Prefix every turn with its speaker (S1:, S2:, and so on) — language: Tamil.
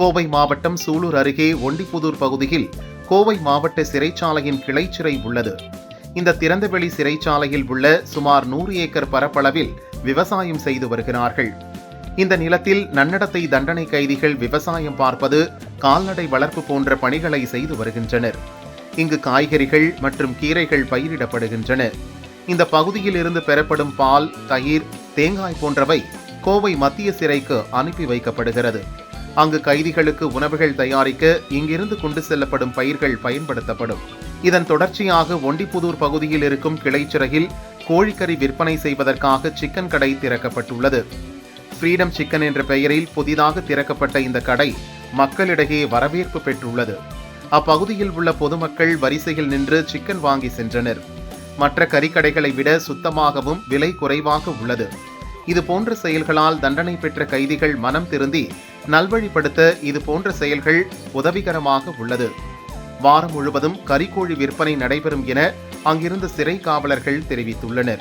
S1: கோவை மாவட்டம் சூலூர் அருகே ஒண்டிப்புதூர் பகுதியில் கோவை மாவட்ட சிறைச்சாலையின் கிளைச்சிறை உள்ளது. இந்த திறந்தவெளி சிறைச்சாலையில் உள்ள சுமார் நூறு ஏக்கர் பரப்பளவில் விவசாயம் செய்து வருகிறார்கள். இந்த நிலத்தில் நன்னடத்தை தண்டனை கைதிகள் விவசாயம் பார்ப்பது கால்நடை வளர்ப்பு போன்ற பணிகளை செய்து வருகின்றனர். இங்கு காய்கறிகள் மற்றும் கீரைகள் பயிரிடப்படுகின்றன. இந்த பகுதியில் இருந்து பெறப்படும் பால் தயிர் தேங்காய் போன்றவை கோவை மத்திய சிறைக்கு அனுப்பி வைக்கப்படுகிறது. அங்கு கைதிகளுக்கு உணவுகள் தயாரிக்க இங்கிருந்து கொண்டு செல்லப்படும் பயிர்கள் பயன்படுத்தப்படும். இதன் தொடர்ச்சியாக ஒண்டிப்புதூர் பகுதியில் இருக்கும் கிளைச்சிறையில் கோழிக்கறி விற்பனை செய்வதற்காக சிக்கன் கடை திறக்கப்பட்டுள்ளது. ஃப்ரீடம் சிக்கன் என்ற பெயரில் புதிதாக திறக்கப்பட்ட இந்த கடை மக்களிடையே வரவேற்பு பெற்றுள்ளது. அப்பகுதியில் உள்ள பொதுமக்கள் வரிசையில் நின்று சிக்கன் வாங்கி சென்றனர். மற்ற கறிக்கடைகளை விட சுத்தமாகவும் விலை குறைவாக உள்ளது. இது போன்ற செயல்களால் தண்டனை பெற்ற கைதிகள் மனம் திருந்தி நல்வழிப்படுத்த இது போன்ற செயல்கள் உதவிகரமாக உள்ளது. வாரம் முழுவதும் கறிக்கோழி விற்பனை நடைபெறும் என அங்கிருந்த சிறை காவலர்கள் தெரிவித்துள்ளனர்.